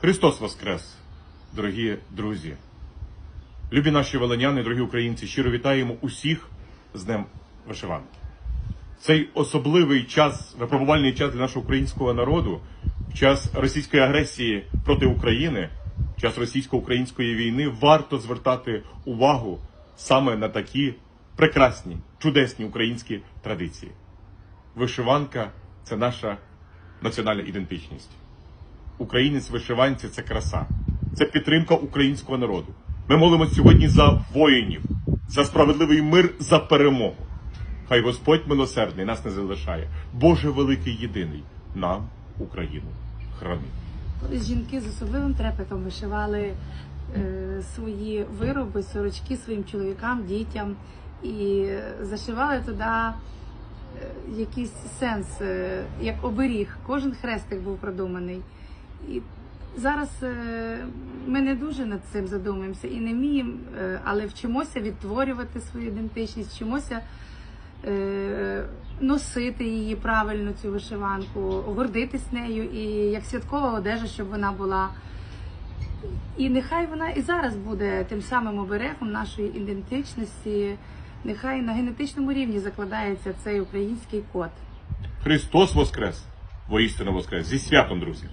Христос Воскрес, дорогі друзі! Любі наші волиняни, дорогі українці, щиро вітаємо усіх з Днем Вишиванки. Цей особливий час, випробувальний час для нашого українського народу, в час російської агресії проти України, в час російсько-української війни, варто звертати увагу саме на такі прекрасні, чудесні українські традиції. Вишиванка це наша національна ідентичність. Українець вишиванці це краса, це підтримка українського народу. Ми молимося сьогодні за воїнів, за справедливий мир, за перемогу. Хай Господь милосердний нас не залишає. Боже великий єдиний, нам Україну храни. Колись жінки з особливим трепетом вишивали е, свої вироби, сорочки своїм чоловікам, дітям і зашивали туди е, якийсь сенс, е, як оберіг. Кожен хрестик був продуманий. І зараз е, ми не дуже над цим задумуємося і не вміємо, е, але вчимося відтворювати свою ідентичність, вчимося е, носити її правильно, цю вишиванку, гордитись нею і як святкова одежа, щоб вона була. І нехай вона і зараз буде тим самим оберегом нашої ідентичності. Нехай на генетичному рівні закладається цей український код. Христос Воскрес! Воістину Воскрес! Зі святом, друзі!